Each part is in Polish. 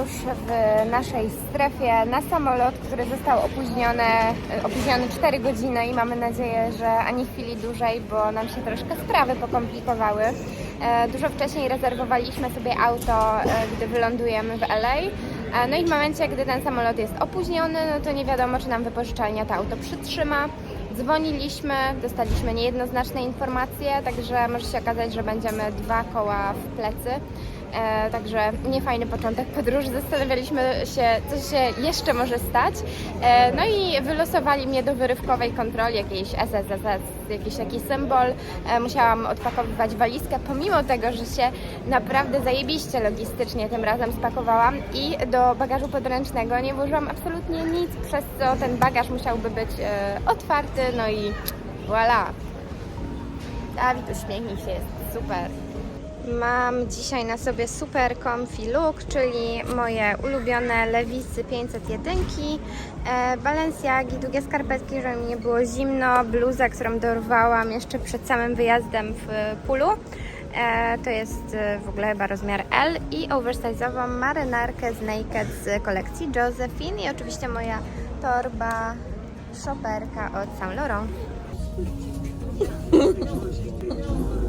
już w naszej strefie na samolot, który został opóźniony, opóźniony 4 godziny i mamy nadzieję, że ani chwili dłużej, bo nam się troszkę sprawy pokomplikowały. E, Dużo wcześniej rezerwowaliśmy sobie auto, e, gdy wylądujemy w LA. E, No i w momencie, gdy ten samolot jest opóźniony, no to nie wiadomo, czy nam wypożyczalnia to auto przytrzyma. Dzwoniliśmy, dostaliśmy niejednoznaczne informacje, także może się okazać, że będziemy dwa koła w plecy. E, także niefajny początek podróży. Zastanawialiśmy się, co się jeszcze może stać. E, no i wylosowali mnie do wyrywkowej kontroli, jakiejś SSSS, jakiś taki symbol. E, musiałam odpakowywać walizkę, pomimo tego, że się naprawdę zajebiście logistycznie tym razem spakowałam i do bagażu podręcznego nie włożyłam absolutnie nic, przez co ten bagaż musiałby być e, otwarty, no i voilà. Dawid, uśmiechnij się, jest super. Mam dzisiaj na sobie super comfy look, czyli moje ulubione lewisy 501, e, Balenciagi, długie skarpetki, żeby mi nie było zimno, bluzę, którą dorwałam jeszcze przed samym wyjazdem w pulu. E, to jest e, w ogóle chyba rozmiar L i oversize'ową marynarkę z Naked z kolekcji Josephine i oczywiście moja torba shopperka od Saint Laurent.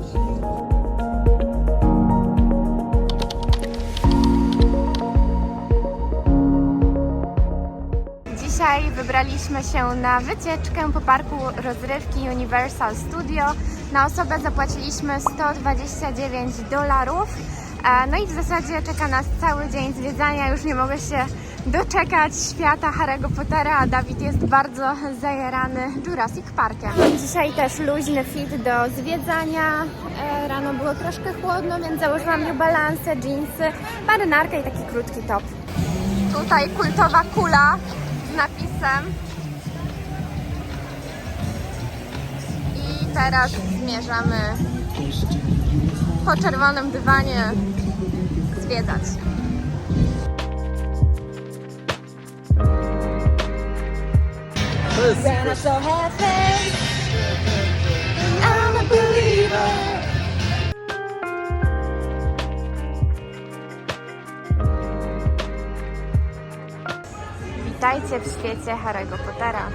Dzisiaj wybraliśmy się na wycieczkę po parku rozrywki Universal Studio. Na osobę zapłaciliśmy 129 dolarów. E, No i w zasadzie czeka nas cały dzień zwiedzania. Już nie mogę się doczekać świata Harry'ego Pottera, a Dawid jest bardzo zajarany Jurassic Parkiem. Dzisiaj też luźny fit do zwiedzania. E, Rano było troszkę chłodno, więc założyłam New Balance, jeansy, marynarkę i taki krótki top. Tutaj kultowa kula z napisem. I teraz zmierzamy po czerwonym dywanie zwiedzać. When I'm Witajcie w świecie Harry'ego Pottera.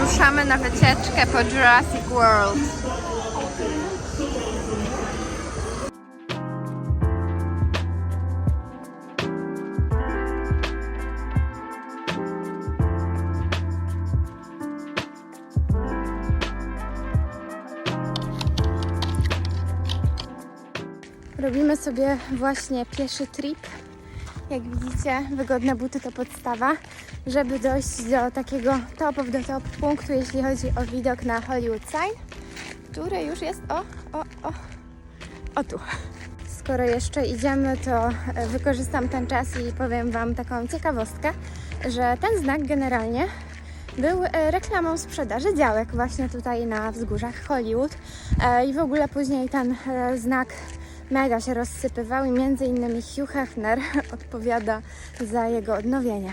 Ruszamy na wycieczkę po Jurassic World. Sobie właśnie pieszy trip. Jak widzicie, wygodne buty to podstawa, żeby dojść do takiego top of the top punktu, jeśli chodzi o widok na Hollywood Sign, który już jest o, o, o, o tu. Skoro jeszcze idziemy, to e, wykorzystam ten czas i powiem Wam taką ciekawostkę, że ten znak generalnie był e, reklamą sprzedaży działek właśnie tutaj na wzgórzach Hollywood E, i w ogóle później ten znak mega się rozsypywał i między innymi Hugh Hefner odpowiada za jego odnowienie.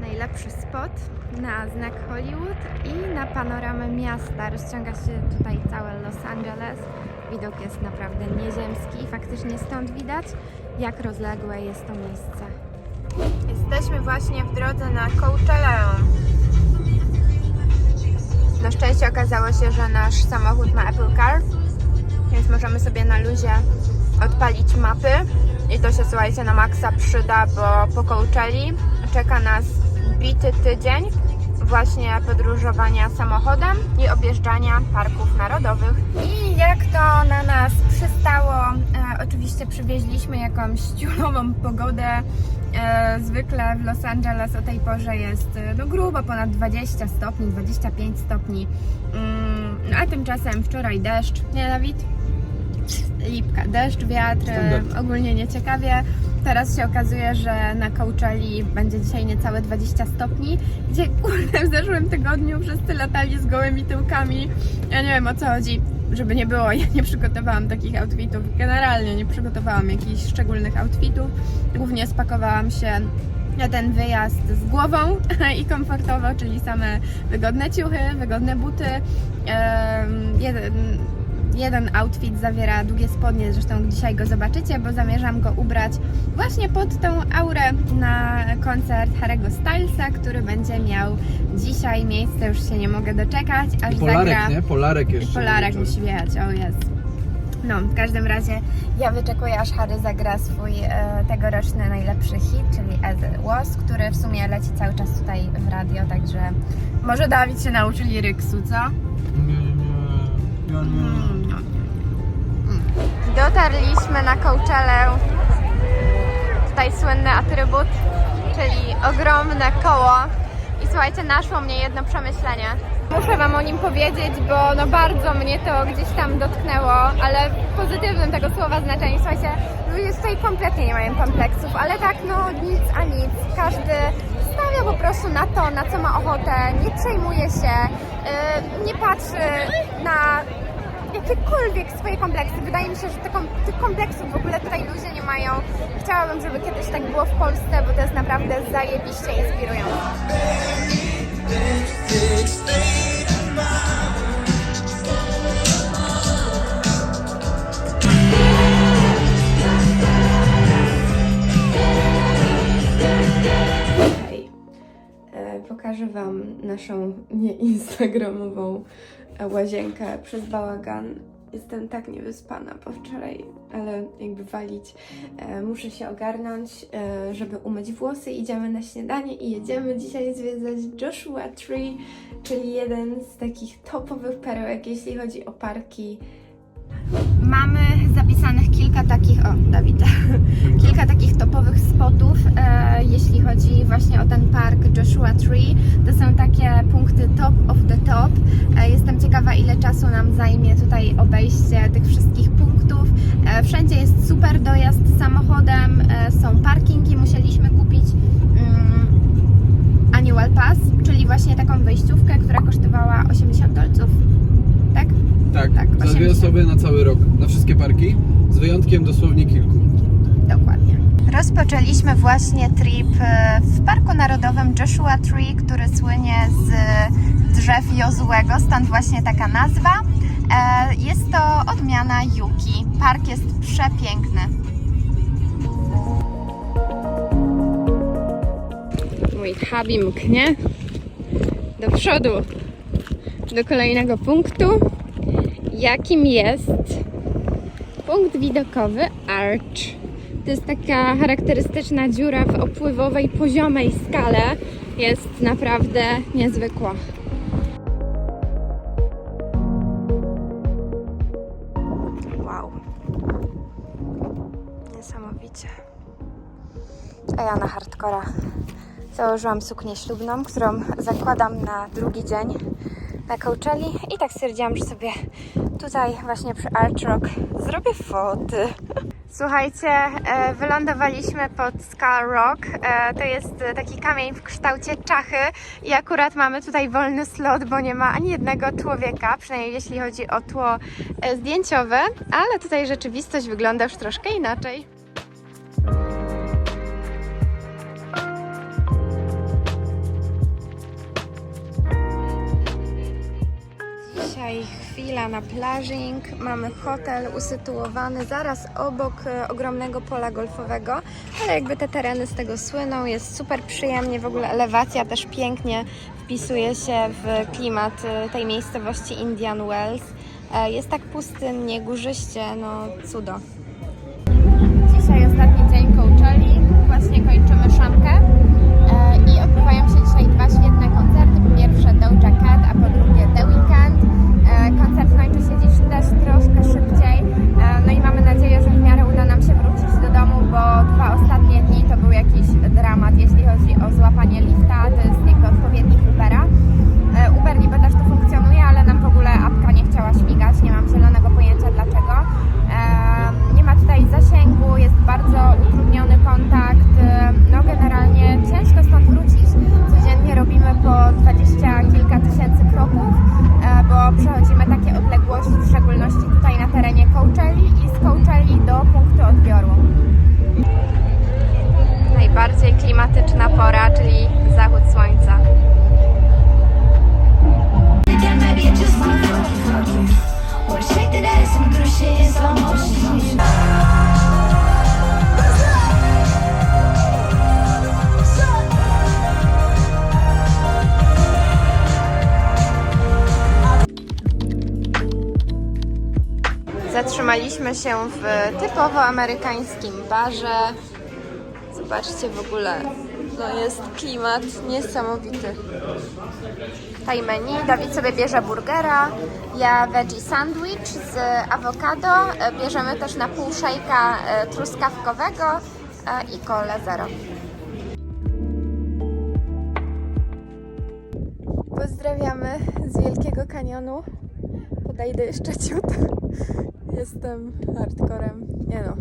Najlepszy spot na znak Hollywood i na panoramę miasta. Rozciąga się tutaj całe Los Angeles. Widok jest naprawdę nieziemski. Faktycznie stąd widać, jak rozległe jest to miejsce. Jesteśmy właśnie w drodze na Coachella. Na szczęście okazało się, że nasz samochód ma Apple Car, więc możemy sobie na luzie odpalić mapy. I to się, słuchajcie, na maksa przyda, bo po Coachelli czeka nas bity tydzień właśnie podróżowania samochodem i objeżdżania parków narodowych. I jak to na nas przystało, e, oczywiście przywieźliśmy jakąś ciulową pogodę. E, zwykle w Los Angeles o tej porze jest e, no, grubo ponad 20 stopni, 25 stopni. Mm, no, a tymczasem wczoraj deszcz, nie Dawid? Lipka, deszcz, wiatr, e, Standard. ogólnie nieciekawie. Teraz się okazuje, że na Coachelli będzie dzisiaj niecałe 20 stopni, gdzie kurde w zeszłym tygodniu wszyscy latali z gołymi tyłkami. Ja nie wiem o co chodzi, żeby nie było, ja nie przygotowałam takich outfitów. Generalnie nie przygotowałam jakichś szczególnych outfitów. Głównie spakowałam się na ten wyjazd z głową i komfortowo, czyli same wygodne ciuchy, wygodne buty. Jeden, jeden outfit zawiera długie spodnie, zresztą dzisiaj go zobaczycie, bo zamierzam go ubrać właśnie pod tą aurę na koncert Harry'ego Stylesa, który będzie miał dzisiaj miejsce, już się nie mogę doczekać, aż Polarek, zagra... nie? Polarek jeszcze. Polarek musi wjechać, o jest. No, w każdym razie ja wyczekuję, aż Harry zagra swój e, tegoroczny najlepszy hit, czyli As It Was, który w sumie leci cały czas tutaj w radio, także może Dawid się nauczy liryksu, co? Nie, nie, ja nie. Dotarliśmy na Coachellę. Tutaj słynny atrybut, czyli ogromne koło. I słuchajcie, naszło mnie jedno przemyślenie. Muszę Wam o nim powiedzieć, bo no bardzo mnie to gdzieś tam dotknęło, ale w pozytywnym tego słowa znaczeniu. Słuchajcie, ludzie tutaj kompletnie nie mają kompleksów, ale tak no nic a nic. Każdy stawia po prostu na to, na co ma ochotę, nie przejmuje się, yy, nie patrzy na jakiekolwiek swoje kompleksy. Wydaje mi się, że tych kompleksów w ogóle tutaj ludzie nie mają. Chciałabym, żeby kiedyś tak było w Polsce, bo to jest naprawdę zajebiście inspirujące. E, pokażę Wam naszą nieinstagramową łazienkę przez bałagan. Jestem tak niewyspana po wczoraj, ale jakby walić. E, muszę się ogarnąć, e, żeby umyć włosy. Idziemy na śniadanie i jedziemy dzisiaj zwiedzać Joshua Tree, czyli jeden z takich topowych perełek, jeśli chodzi o parki. Mamy zapisanych kilka takich, o Dawid, kilka takich topowych spotów, e, jeśli chodzi właśnie o ten park Joshua Tree. To są takie punkty top of the top. E, jestem ciekawa, ile czasu nam zajmie tutaj obejście tych wszystkich punktów. E, wszędzie jest super dojazd samochodem, e, są parkingi, musieliśmy kupić mm, Annual Pass, czyli właśnie taką wejściówkę, która kosztowała 80 dolców. Tak? Tak, Tak, za dwie 80. osoby na cały rok, na wszystkie parki, z wyjątkiem dosłownie kilku. Dokładnie. Rozpoczęliśmy właśnie trip e, w Parku Narodowym Joshua Tree, który słynie z drzew Jozłego, stąd właśnie taka nazwa. E, Jest to odmiana Yuki. Park jest przepiękny. Mój hubby mknie do przodu, do kolejnego punktu, jakim jest punkt widokowy Arch. To jest taka charakterystyczna dziura w opływowej, poziomej skale. Jest naprawdę niezwykła. Wow. Niesamowicie. A ja na hardcora założyłam suknię ślubną, którą zakładam na drugi dzień na Coachelli i tak stwierdziłam, że sobie tutaj właśnie przy Arch Rock zrobię foty. Słuchajcie, e, wylądowaliśmy pod Skull Rock. E, To jest taki kamień w kształcie czachy i akurat mamy tutaj wolny slot, bo nie ma ani jednego człowieka, przynajmniej jeśli chodzi o tło e, zdjęciowe, ale tutaj rzeczywistość wygląda już troszkę inaczej. Dzisiaj chwila na plażing. Mamy hotel usytuowany zaraz obok e, ogromnego pola golfowego, ale jakby te tereny z tego słyną. Jest super przyjemnie, w ogóle elewacja też pięknie wpisuje się w klimat e, tej miejscowości Indian Wells. E, Jest tak pustynnie, górzyście, no cudo. Zatrzymaliśmy się w typowo amerykańskim barze. Zobaczcie w ogóle, no jest klimat niesamowity. Tutaj menu, Dawid sobie bierze burgera, ja veggie sandwich z awokado, bierzemy też na pół szejka e, truskawkowego e, i kole zero. Pozdrawiamy z Wielkiego Kanionu. Podejdę jeszcze ciut. Jestem hardcorem. Nie no.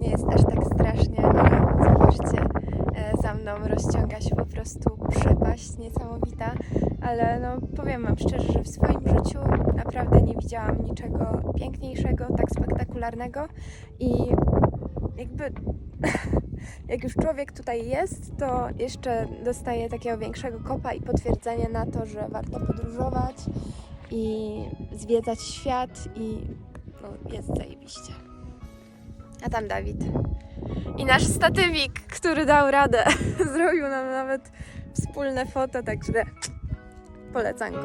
Nie jest aż tak strasznie, ale zobaczcie, e, za mną rozciąga się po prostu przepaść niesamowita. Ale no powiem Wam szczerze, że w swoim życiu naprawdę nie widziałam niczego piękniejszego, tak spektakularnego i jakby jak już człowiek tutaj jest, to jeszcze dostaje takiego większego kopa i potwierdzenie na to, że warto podróżować i zwiedzać świat i no, jest zajebiście. A tam Dawid. I nasz statywik, który dał radę. Zrobił nam nawet wspólne foto, także polecam go.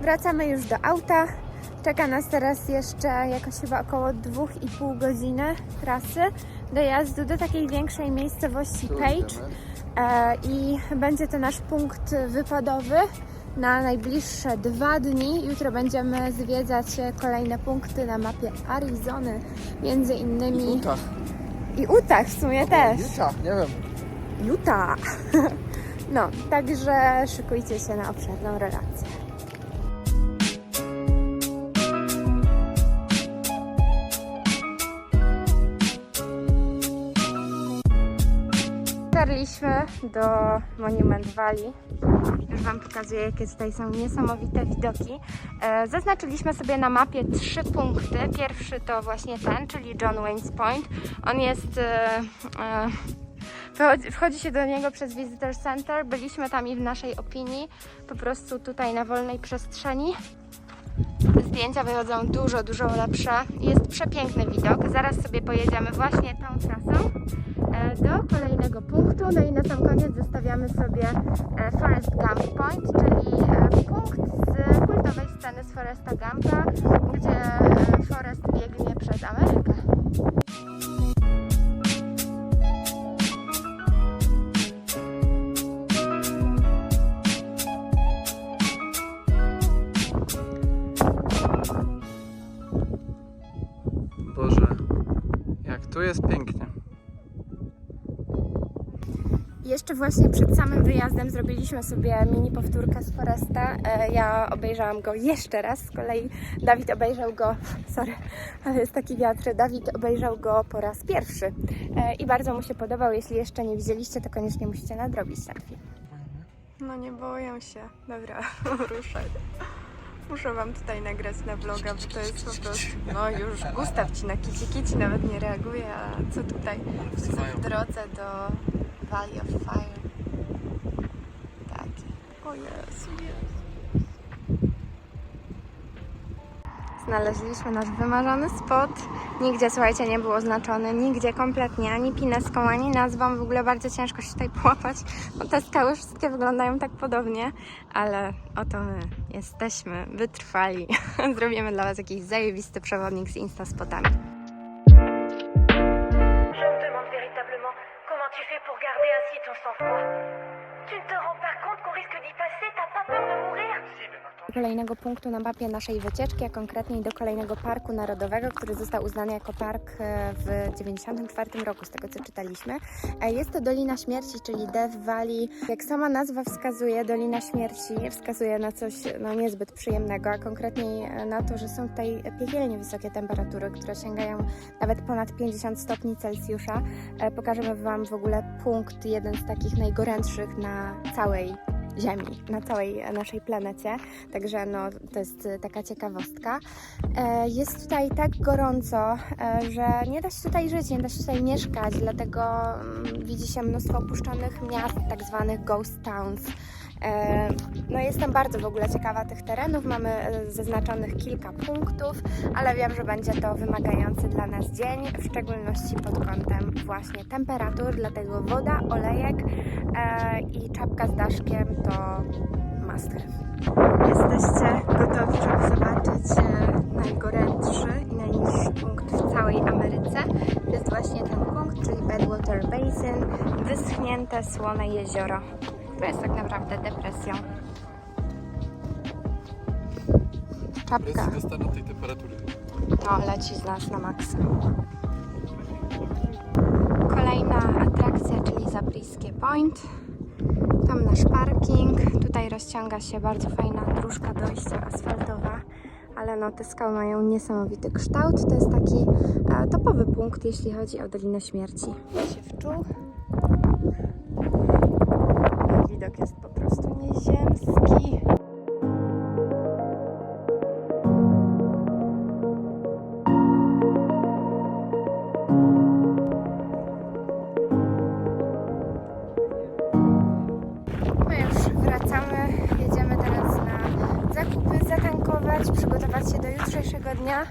Wracamy już do auta. Czeka nas teraz jeszcze jakoś chyba około 2,5 godziny trasy dojazdu do takiej większej miejscowości Page. E, I będzie to nasz punkt wypadowy na najbliższe dwa dni. Jutro będziemy zwiedzać kolejne punkty na mapie Arizony, między innymi Utah. i Utah w sumie też. Utah, nie wiem. Utah. No, także szykujcie się na obszerną relację. Dotarliśmy do Monument Valley. Już Wam pokazuję, jakie tutaj są niesamowite widoki. E, zaznaczyliśmy sobie na mapie trzy punkty. Pierwszy to właśnie ten, czyli John Wayne's Point. On jest e, e, Wchodzi, się do niego przez Visitor Center. Byliśmy tam i w naszej opinii po prostu tutaj na wolnej przestrzeni. Zdjęcia wychodzą dużo, dużo lepsze. Jest przepiękny widok. Zaraz sobie pojedziemy właśnie tą trasą e, do kolejnego punktu. No i na sam koniec zostawiamy sobie e, Forest Gump Point, czyli e, punkt z kultowej sceny z Foresta Gumpa, gdzie Forest biegnie przez Amerykę. Jeszcze właśnie przed samym wyjazdem zrobiliśmy sobie mini powtórkę z Foresta. E, Ja obejrzałam go jeszcze raz, z kolei Dawid obejrzał go, sorry, ale jest taki wiatr, Dawid obejrzał go po raz pierwszy E, i bardzo mu się podobał. Jeśli jeszcze nie widzieliście, to koniecznie musicie nadrobić ten film. No nie boję się. Dobra, ruszaj. Muszę Wam tutaj nagrać na vloga, bo to jest po prostu... No już Gustaw Ci na kici kici nawet nie reaguje, a co tutaj? W drodze do Valley of Fire. Tak. O Jezu, Jezu. Znaleźliśmy nasz wymarzony spot. Nigdzie, słuchajcie, nie był oznaczony, nigdzie kompletnie, ani pineską, ani nazwą. W ogóle bardzo ciężko się tutaj połapać, bo te skały wszystkie wyglądają tak podobnie, ale oto my jesteśmy wytrwali. Zrobimy dla Was jakiś zajebisty przewodnik z Instaspotami. Je kolejnego punktu na mapie naszej wycieczki, a konkretniej do kolejnego parku narodowego, który został uznany jako park e, w 1994 roku, z tego co czytaliśmy. E, Jest to Dolina Śmierci, czyli Death Valley. Jak sama nazwa wskazuje, Dolina Śmierci wskazuje na coś no, niezbyt przyjemnego, a konkretniej e, na to, że są tutaj piekielnie wysokie temperatury, które sięgają nawet ponad 50 stopni Celsjusza. Pokażemy Wam w ogóle punkt, jeden z takich najgorętszych na całej Ziemi, na całej naszej planecie. Także no, to jest e, taka ciekawostka. E, Jest tutaj tak gorąco, e, że nie da się tutaj żyć, nie da się tutaj mieszkać, dlatego mm, widzi się mnóstwo opuszczonych miast, tak zwanych ghost towns. E, No jestem bardzo w ogóle ciekawa tych terenów. Mamy e, zaznaczonych kilka punktów, ale wiem, że będzie to wymagający dla nas dzień, w szczególności pod kątem właśnie temperatur, dlatego woda, olejek e, i czapka z daszkiem to have. Jesteście gotowi, żeby zobaczyć najgorętszy i najniższy punkt w całej Ameryce. To jest właśnie ten punkt, czyli Badwater Basin, wyschnięte słone jezioro, które jest tak naprawdę depresją. Czapka Jest tej temperatury. to leci z nas na maksa. Kolejna atrakcja, czyli Zabriskie Point. Tam nasz parking. Tutaj rozciąga się bardzo fajna dróżka dojścia asfaltowa. Ale no, te skały mają niesamowity kształt. To jest taki e, topowy punkt, jeśli chodzi o Dolinę Śmierci. się wczuł. Jest po prostu nieziemski. My już wracamy, jedziemy teraz na zakupy, zatankować, przygotować się do jutrzejszego dnia.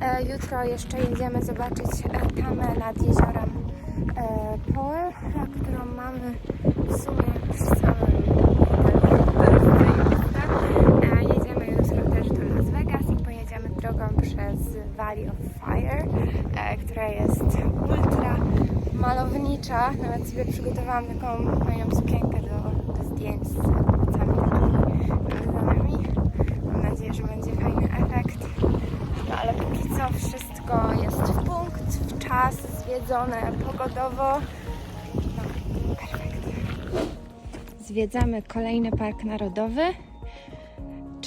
E, jutro jeszcze jedziemy zobaczyć e, tamę nad jeziorem e, Powell, e, którą mamy przez Valley of Fire, e, która jest ultra malownicza. Nawet sobie przygotowałam taką fajną sukienkę do, do zdjęć z takimi rodzynami. Mam nadzieję, że będzie fajny efekt. No ale póki co wszystko jest w punkt, w czas, zwiedzone pogodowo. No, perfekt. Zwiedzamy kolejny park narodowy,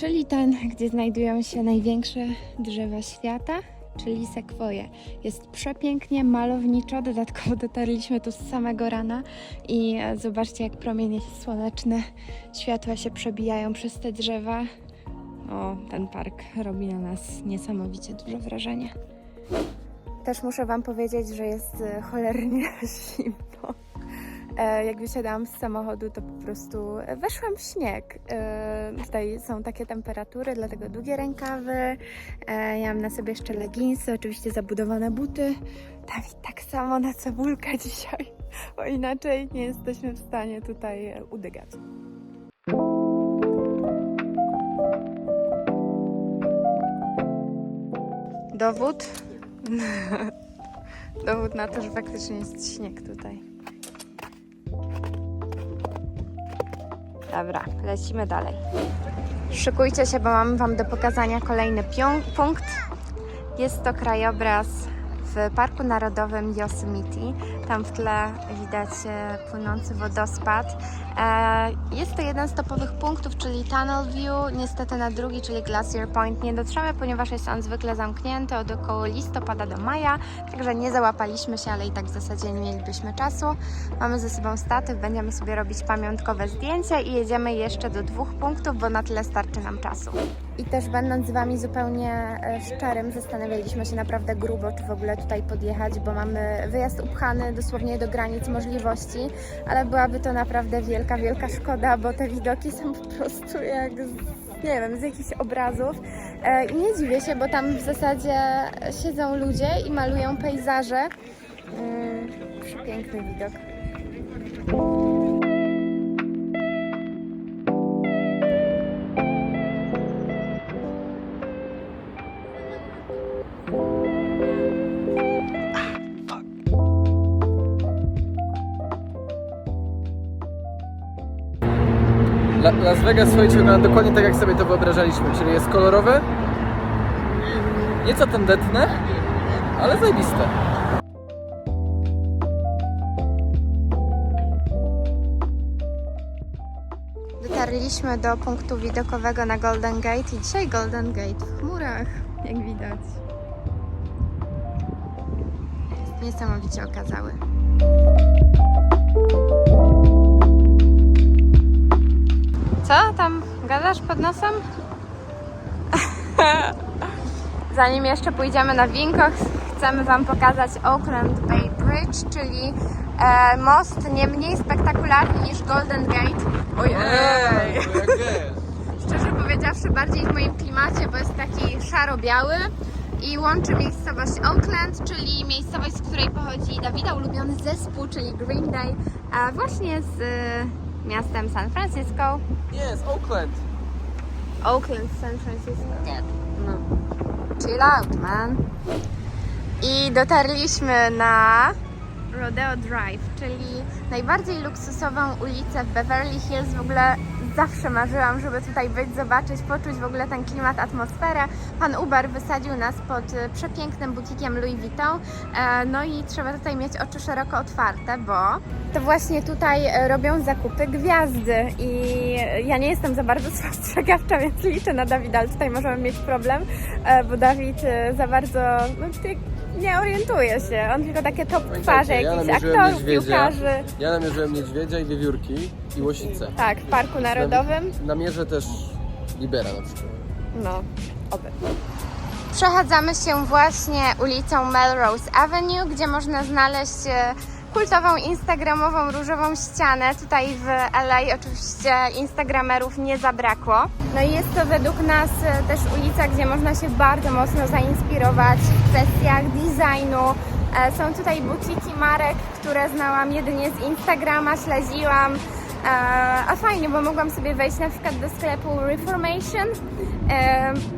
czyli ten, gdzie znajdują się największe drzewa świata, czyli sekwoje. Jest przepięknie, malowniczo, dodatkowo dotarliśmy tu z samego rana i e, zobaczcie jak promienie słoneczne, światła się przebijają przez te drzewa. O, ten park robi na nas niesamowicie duże wrażenie. Też muszę Wam powiedzieć, że jest e, cholernie zimno. E, jak wysiadałam z samochodu, to po prostu weszłam w śnieg. E, tutaj są takie temperatury, dlatego długie rękawy. E, ja mam na sobie jeszcze leginsy, oczywiście zabudowane buty. Tak samo na cebulkę dzisiaj, bo inaczej nie jesteśmy w stanie tutaj e, udygać. Dowód? Dowód na to, że faktycznie jest śnieg tutaj. Dobra, lecimy dalej. Szykujcie się, bo mam Wam do pokazania kolejny punkt. Jest to krajobraz w Parku Narodowym Yosemite. Tam w tle widać e, płynący wodospad. E, Jest to jeden z topowych punktów, czyli Tunnel View. Niestety na drugi, czyli Glacier Point nie dotrzemy, ponieważ jest on zwykle zamknięty od około listopada do maja, także nie załapaliśmy się, ale i tak w zasadzie nie mielibyśmy czasu. Mamy ze sobą statyw, będziemy sobie robić pamiątkowe zdjęcia i jedziemy jeszcze do dwóch punktów, bo na tyle starczy nam czasu. I też będąc z Wami zupełnie e, szczerym, zastanawialiśmy się naprawdę grubo, czy w ogóle tutaj podjechać, bo mamy wyjazd upchany dosłownie do granic możliwości, ale byłaby to naprawdę wielka, wielka szkoda, bo te widoki są po prostu jak nie wiem, z jakichś obrazów. E, I nie dziwię się, bo tam w zasadzie siedzą ludzie i malują pejzaże. Mm, przepiękny widok. Las Vegas, słuchajcie, wygląda dokładnie tak, jak sobie to wyobrażaliśmy, czyli jest kolorowe, nieco tandetne, ale zajebiste. Dotarliśmy do punktu widokowego na Golden Gate i dzisiaj Golden Gate w chmurach, jak widać. Jest niesamowicie okazały. Co tam gadasz pod nosem? Zanim jeszcze pójdziemy na Winkoch, chcemy Wam pokazać Oakland Bay Bridge, czyli E, most nie mniej spektakularny niż Golden Gate. Ojej! Szczerze powiedziawszy, bardziej w moim klimacie, bo jest taki szaro-biały i łączy miejscowość Oakland, czyli miejscowość, z której pochodzi Dawida ulubiony zespół, czyli Green Day, a właśnie z y, miastem San Francisco. Jest, Oakland. Oakland, San Francisco. Nie. No. Chill out, man. I dotarliśmy na Rodeo Drive, czyli najbardziej luksusową ulicę w Beverly Hills. W ogóle zawsze marzyłam, żeby tutaj być, zobaczyć, poczuć w ogóle ten klimat, atmosferę. Pan Uber wysadził nas pod y, przepięknym butikiem Louis Vuitton. E, No i trzeba tutaj mieć oczy szeroko otwarte, bo to właśnie tutaj e, robią zakupy gwiazdy i ja nie jestem za bardzo spostrzegawcza, więc liczę na Dawida, ale tutaj możemy mieć problem, e, bo Dawid e, za bardzo no, nie orientuje się. On tylko takie top twarze ja jakichś namierzyłem aktorów, niedźwiedzia. piłkarzy. Ja namierzyłem niedźwiedzia i wiewiórki i łosicę. Tak, w Parku Narodowym. Namierzę też Libera na przykład. No, oby. Przechadzamy się właśnie ulicą Melrose Avenue, gdzie można znaleźć e, kultową instagramową różową ścianę. Tutaj w LA oczywiście instagramerów nie zabrakło. No i jest to według nas e, też ulica, gdzie można się bardzo mocno zainspirować w kwestiach designu. E, Są tutaj butiki marek, które znałam jedynie z Instagrama, śledziłam. E, A fajnie, bo mogłam sobie wejść na przykład do sklepu Reformation.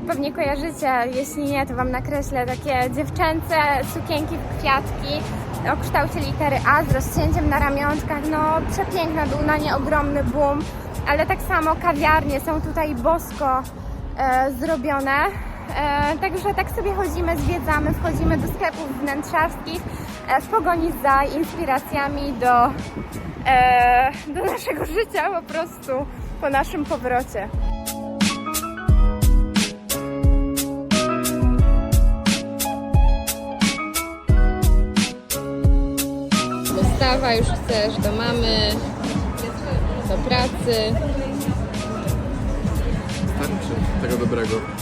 Pewnie kojarzycie, jeśli nie, to Wam nakreślę takie dziewczęce sukienki w kwiatki o kształcie litery A z rozcięciem na ramionczkach. No przepiękna, był na nie ogromny boom. Ale tak samo kawiarnie są tutaj bosko e, zrobione. E, także tak sobie chodzimy, zwiedzamy, wchodzimy do sklepów wnętrzarskich e, w pogoni za inspiracjami do, e, do naszego życia po prostu po naszym powrocie. Dostawa, już chcesz do mamy, do pracy. Starczy tego dobrego.